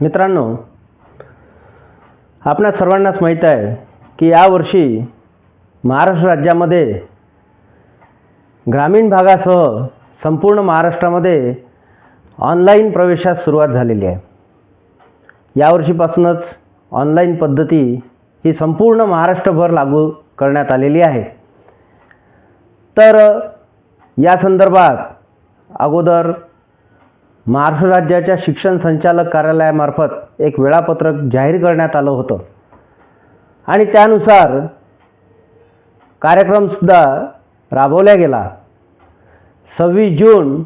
मित्रांनो आपणा सर्वांनाच माहीत आहे की यावर्षी महाराष्ट्र राज्यामध्ये ग्रामीण भागासह संपूर्ण महाराष्ट्रामध्ये ऑनलाईन प्रवेशास सुरुवात झालेली आहे. यावर्षीपासूनच ऑनलाईन पद्धती ही संपूर्ण महाराष्ट्रभर लागू करण्यात आलेली आहे. तर या संदर्भात अगोदर महाराष्ट्र राज्याच्या शिक्षण संचालक कार्यालयामार्फत एक वेळापत्रक जाहीर करण्यात आलं होतं. आणि त्यानुसार कार्यक्रमसुद्धा राबवला गेला. सव्वीस जून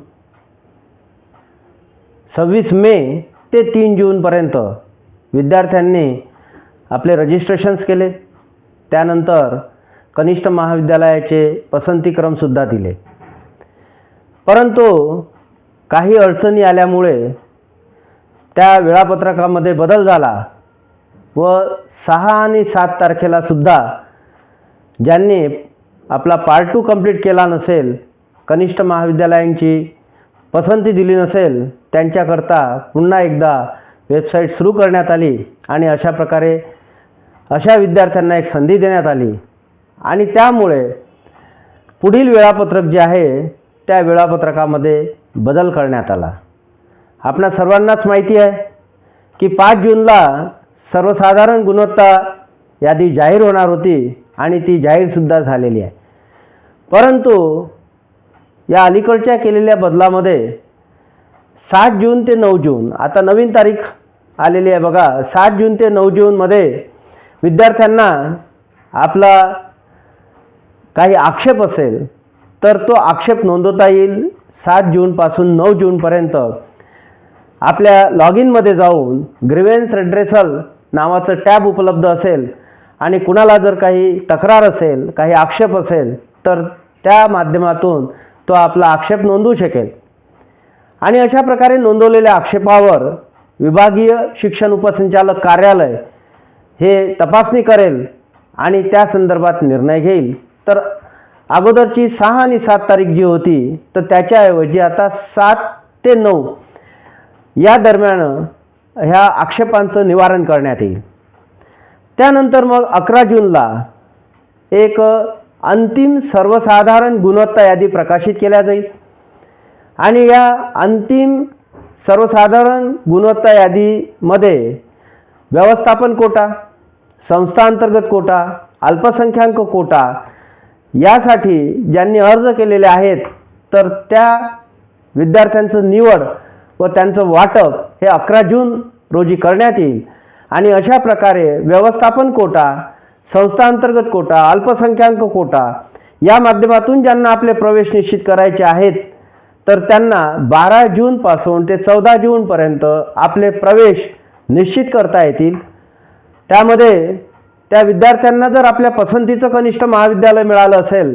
सव्वीस मे ते तीन जूनपर्यंत विद्यार्थ्यांनी आपले रजिस्ट्रेशन्स केले. त्यानंतर कनिष्ठ महाविद्यालयाचे पसंतीक्रमसुद्धा दिले. परंतु काही अडचणी आल्यामुळे त्या वेळापत्रकामध्ये बदल झाला व सहा आणि सात तारखेला सुद्धा ज्यांनी आपला पार्ट टू कंप्लीट केला नसेल कनिष्ठ महाविद्यालयांची पसंती दिली नसेल त्यांच्याकरता पुन्हा एकदा वेबसाईट सुरू करण्यात आली आणि अशा प्रकारे अशा विद्यार्थ्यांना एक संधी देण्यात आली. आणि त्यामुळे पुढील वेळापत्रक जे आहे त्या वेळापत्रकामध्ये बदल करण्यात आला. आपणा सर्वांनाच माहिती आहे की पाच जूनला सर्वसाधारण गुणवत्ता यादी जाहीर होणार होती आणि ती जाहीरसुद्धा झालेली आहे. परंतु या अलीकडच्या केलेल्या बदलामध्ये सात जून ते नऊ जून आता नवीन तारीख आलेली आहे बघा सात जून ते नऊ जूनमध्ये विद्यार्थ्यांना आपला काही आक्षेप असेल तर तो आक्षेप नोंदवता येईल. सात जूनपासून नऊ जूनपर्यंत आपल्या लॉग इनमध्ये जाऊन ग्रिव्हेन्स रेड्रेसल नावाचं टॅब उपलब्ध असेल आणि कुणाला जर काही तक्रार असेल काही आक्षेप असेल तर त्या माध्यमातून तो आपला आक्षेप नोंदवू शकेल. आणि अशा प्रकारे नोंदवलेल्या आक्षेपावर विभागीय शिक्षण उपसंचालक कार्यालय हे तपासणी करेल आणि त्या संदर्भात निर्णय घेईल. तर अगोदरची सहा आणि सात तारीख जी होती तर त्याच्याऐवजी आता सात ते नऊ या दरम्यान ह्या आक्षेपांचं निवारण करण्यात येईल. त्यानंतर मग अकरा जूनला एक अंतिम सर्वसाधारण गुणवत्ता यादी प्रकाशित केल्या जाईल. आणि या अंतिम सर्वसाधारण गुणवत्ता यादीमध्ये व्यवस्थापन कोटा संस्थांतर्गत कोटा अल्पसंख्याक कोटा यासाठी ज्यांनी अर्ज केलेले आहेत तर त्या विद्यार्थ्यांचं निवड व त्यांचं वाटप हे अकरा जून रोजी करण्यात येईल. आणि अशा प्रकारे व्यवस्थापन कोटा संस्थांतर्गत कोटा अल्पसंख्याक कोटा या माध्यमातून ज्यांना आपले प्रवेश निश्चित करायचे आहेत तर त्यांना बारा जूनपासून ते चौदा जूनपर्यंत आपले प्रवेश निश्चित करता येतील. त्यामध्ये त्या विद्यार्थ्यांना जर आपल्या पसंतीचं कनिष्ठ महाविद्यालय मिळालं असेल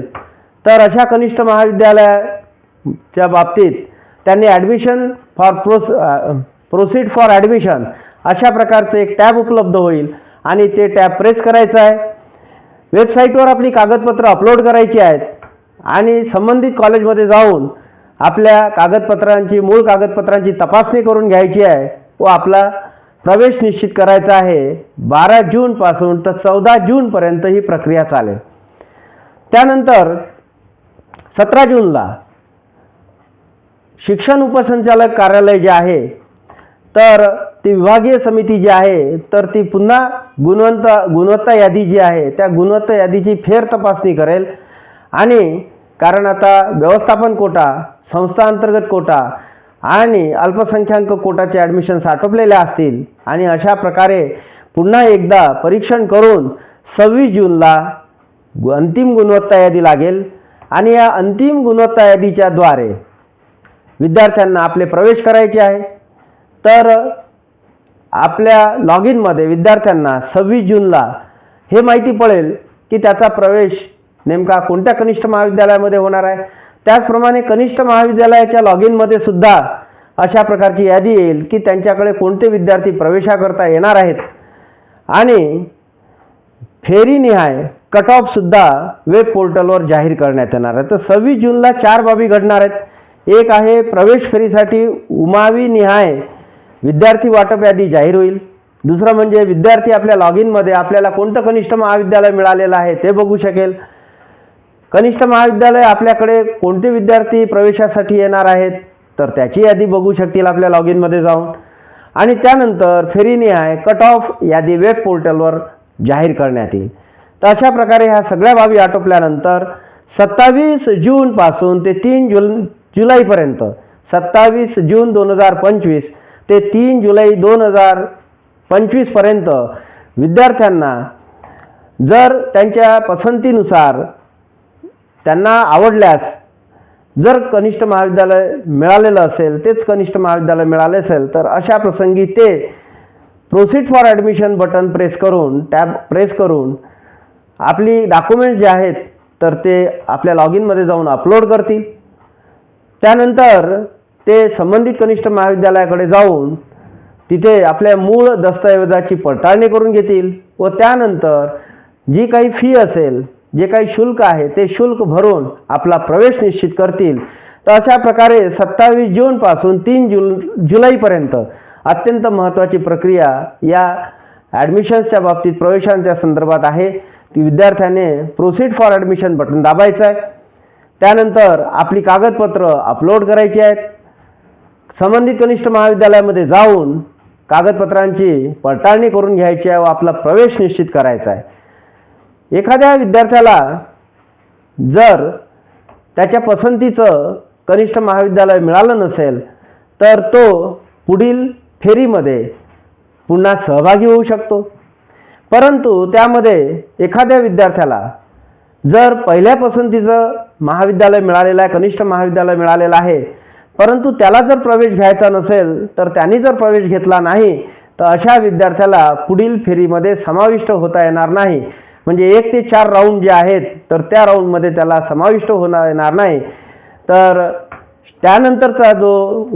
तर अशा कनिष्ठ महाविद्यालयाच्या बाबतीत त्यांनी admission for pros proceed for admission अशा प्रकारचं एक टॅब उपलब्ध होईल आणि ते टॅब प्रेस करायचं आहे. वेबसाईटवर आपली कागदपत्रं अपलोड करायची आहेत आणि संबंधित कॉलेजमध्ये जाऊन आपल्या कागदपत्रांची मूळ कागदपत्रांची तपासणी करून घ्यायची आहे व आपला प्रवेश निश्चित करायचा आहे. बारा जूनपासून तर चौदा जूनपर्यंत ही प्रक्रिया चालेल. त्यानंतर सतरा जूनला शिक्षण उपसंचालक कार्यालय जे आहे तर ती विभागीय समिती जी आहे तर ती पुन्हा गुणवंता गुणवत्ता यादी जी आहे त्या गुणवत्ता यादीची फेर तपासणी करेल. आणि कारण आता व्यवस्थापन कोटा संस्था अंतर्गत कोटा आणि अल्पसंख्याक कोटाचे ॲडमिशन्स आटोपलेले असतील. आणि अशा प्रकारे पुन्हा एकदा परीक्षण करून सव्वीस जूनला अंतिम गुणवत्ता यादी लागेल. आणि या अंतिम गुणवत्ता यादीच्याद्वारे विद्यार्थ्यांना आपले प्रवेश करायचे आहे. तर आपल्या लॉग इनमध्ये विद्यार्थ्यांना सव्वीस जूनला हे माहिती पडेल की त्याचा प्रवेश नेमका कोणत्या कनिष्ठ महाविद्यालयामध्ये होणार आहे. त्याचप्रमाणे कनिष्ठ महाविद्यालयाच्या लॉग इनमध्ये सुद्धा अशा प्रकारची यादी येईल की त्यांच्याकडे कोणते विद्यार्थी प्रवेशाकरता येणार आहेत. आणि फेरीनिहाय कट ऑफसुद्धा वेब पोर्टलवर जाहीर करण्यात येणार आहे. तर सव्वीस जूनला चार बाबी घडणार आहेत. एक आहे प्रवेश फेरीसाठी उमावी निहाय विद्यार्थी वाटप यादी जाहीर होईल. दुसरं म्हणजे विद्यार्थी आपल्या लॉग इनमध्ये आपल्याला कोणतं कनिष्ठ महाविद्यालय मिळालेलं आहे ते बघू शकेल. कनिष्ठ महाविद्यालय आपल्याकडे कोणते विद्यार्थी प्रवेशासाठी येणार आहेत? तर त्याची यादी बघू शकतील आपल्या लॉग इनमध्ये जाऊन. आणि त्यानंतर फेरीनिहाय कट ऑफ यादी वेब पोर्टलवर जाहीर करण्यात येईल. तर अशा प्रकारे ह्या सगळ्या बाबी आटोपल्यानंतर सत्तावीस जूनपासून ते तीन जुल जुलैपर्यंत सत्तावीस जून दोन हजार पंचवीस ते तीन जुलै दोन हजार पंचवीसपर्यंत विद्यार्थ्यांना जर त्यांच्या पसंतीनुसार त्यांना आवडल्यास जर कनिष्ठ महाविद्यालय मिळालेलं असेल तेच कनिष्ठ महाविद्यालय मिळाले असेल तर अशा प्रसंगी ते proceed for admission button press करून टॅब प्रेस करून आपली डॉक्युमेंट्स जे आहेत तर ते आपल्या लॉग इनमध्ये जाऊन अपलोड करतील. त्यानंतर ते संबंधित कनिष्ठ महाविद्यालयाकडे जाऊन तिथे आपल्या मूळ दस्तऐवजाची पडताळणी करून घेतील व त्यानंतर जी काही फी असेल जे काही शुल्क आहे ते शुल्क भरून आपला प्रवेश निश्चित करतील. तर अशा प्रकारे सत्तावीस जूनपासून तीन जुल जुलैपर्यंत अत्यंत महत्त्वाची प्रक्रिया या ॲडमिशन्सच्या बाबतीत प्रवेशांच्या संदर्भात आहे. ती विद्यार्थ्याने प्रोसीड फॉर ॲडमिशन बटन दाबायचं आहे. त्यानंतर आपली कागदपत्र अपलोड करायची आहेत. संबंधित कनिष्ठ महाविद्यालयामध्ये जाऊन कागदपत्रांची पडताळणी करून घ्यायची आहे व आपला प्रवेश निश्चित करायचा आहे. एखाद्या विद्यार्थ्याला जर त्याच्या पसंतीचं कनिष्ठ महाविद्यालय मिळालं नसेल तर तो पुढील फेरीमध्ये पुन्हा सहभागी होऊ शकतो. परंतु त्यामध्ये एखाद्या विद्यार्थ्याला जर पहिल्या पसंतीचं महाविद्यालय मिळालेलं आहे कनिष्ठ महाविद्यालय मिळालेलं आहे परंतु त्याला जर प्रवेश घ्यायचा नसेल तर त्यांनी जर प्रवेश घेतला नाही तर अशा विद्यार्थ्याला पुढील फेरीमध्ये समाविष्ट होता येणार नाही. म्हणजे एक ते चार राऊंड जे आहेत तर त्या राऊंडमध्ये त्याला समाविष्ट होणार येणार नाही. तर त्यानंतरचा जो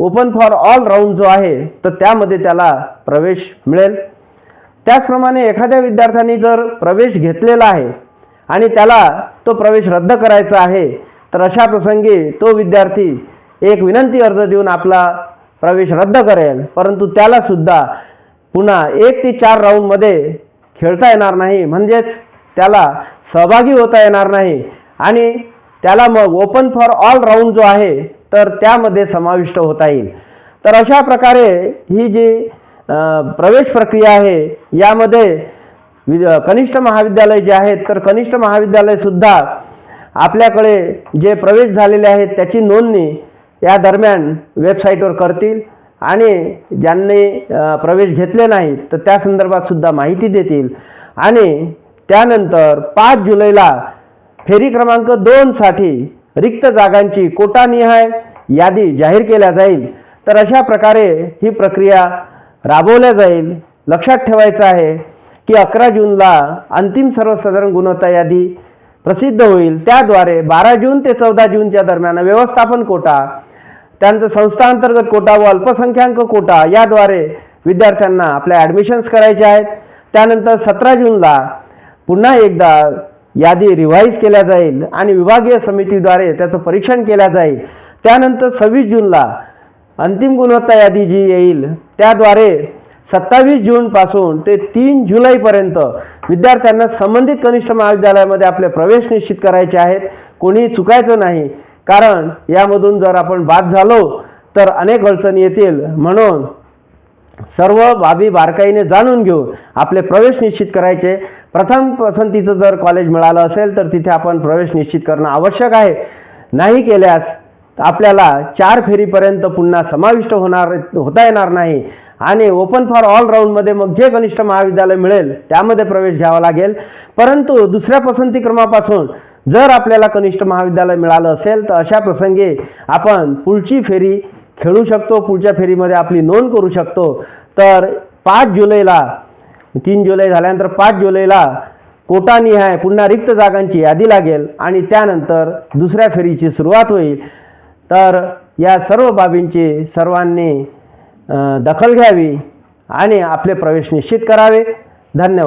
ओपन फॉर ऑल राऊंड जो आहे तर त्यामध्ये त्याला प्रवेश मिळेल. त्याचप्रमाणे एखाद्या विद्यार्थ्यांनी जर प्रवेश घेतलेला आहे आणि त्याला तो प्रवेश रद्द करायचा आहे तर अशा प्रसंगी तो विद्यार्थी एक विनंती अर्ज देऊन आपला प्रवेश रद्द करेल. परंतु त्यालासुद्धा पुन्हा एक ते चार राऊंडमध्ये खेळता येणार नाही. म्हणजेच त्याला सहभागी होता येणार नाही. आणि त्याला मग ओपन फॉर ऑल राऊंड जो आहे तर त्यामध्ये समाविष्ट होता येईल. तर अशा प्रकारे ही जी प्रवेश प्रक्रिया आहे यामध्ये वि- कनिष्ठ महाविद्यालय जे आहेत तर कनिष्ठ महाविद्यालयसुद्धा आपल्याकडे जे प्रवेश झालेले आहेत त्याची नोंदणी या दरम्यान वेबसाईटवर करतील. आणि ज्यांनी प्रवेश घेतले नाहीत तर त्या संदर्भात सुद्धा माहिती देतील. आणि त्यानंतर पाच जुलैला फेरी क्रमांक दोनसाठी रिक्त जागांची कोटानिहाय यादी जाहीर केल्या जाईल. तर अशा प्रकारे ही प्रक्रिया राबवल्या जाईल. लक्षात ठेवायचं आहे की अकरा जूनला अंतिम सर्वसाधारण गुणवत्ता यादी प्रसिद्ध होईल. त्याद्वारे बारा जून ते चौदा जूनच्या दरम्यान व्यवस्थापन कोटा त्यानंतर संस्थांतर्गत कोटा व अल्पसंख्याक कोटा याद्वारे विद्यार्थ्यांना आपल्या ॲडमिशन्स करायचे आहेत. त्यानंतर सतरा जूनला पुन्हा एकदा यादी रिव्हाइज केल्या जाईल आणि विभागीय समितीद्वारे त्याचं परीक्षण केल्या जाईल. त्यानंतर सव्वीस जूनला अंतिम गुणवत्ता यादी जी येईल त्याद्वारे सत्तावीस जूनपासून ते तीन जुलैपर्यंत विद्यार्थ्यांना संबंधित कनिष्ठ महाविद्यालयामध्ये आपले प्रवेश निश्चित करायचे आहेत. कोणी चुकायचं नाही. कारण यामधून जर आपण बाद झालो तर अनेक अडचणी येतील. म्हणून सर्व बाबी बारकाईने जाणून घेऊन आपले प्रवेश निश्चित करायचे. प्रथम पसंतीचं जर कॉलेज मिळालं असेल तर तिथे आपण प्रवेश निश्चित करणं आवश्यक आहे. नाही केल्यास आपल्याला चार फेरीपर्यंत पुन्हा समाविष्ट होणार होता येणार नाही. आणि ओपन फॉर ऑल राऊंडमध्ये मग जे कनिष्ठ महाविद्यालय मिळेल त्यामध्ये प्रवेश घ्यावा लागेल. परंतु दुसऱ्या पसंती क्रमापासून जर आपल्याला कनिष्ठ महाविद्यालय मिळालं असेल तर अशा प्रसंगी आपण पुढची फेरी खेळू शकतो. पुढच्या फेरीमध्ये आपली नोंद करू शकतो. तर पाच जुलैला तीन जुलै झाल्यानंतर पाच जुलैला कोटानिहाय पुन्हा रिक्त जागांची यादी लागेल आणि त्यानंतर दुसऱ्या फेरीची सुरुवात होईल. तर या सर्व बाबींची सर्वांनी दखल घ्यावी आणि आपले प्रवेश निश्चित करावे. धन्यवाद.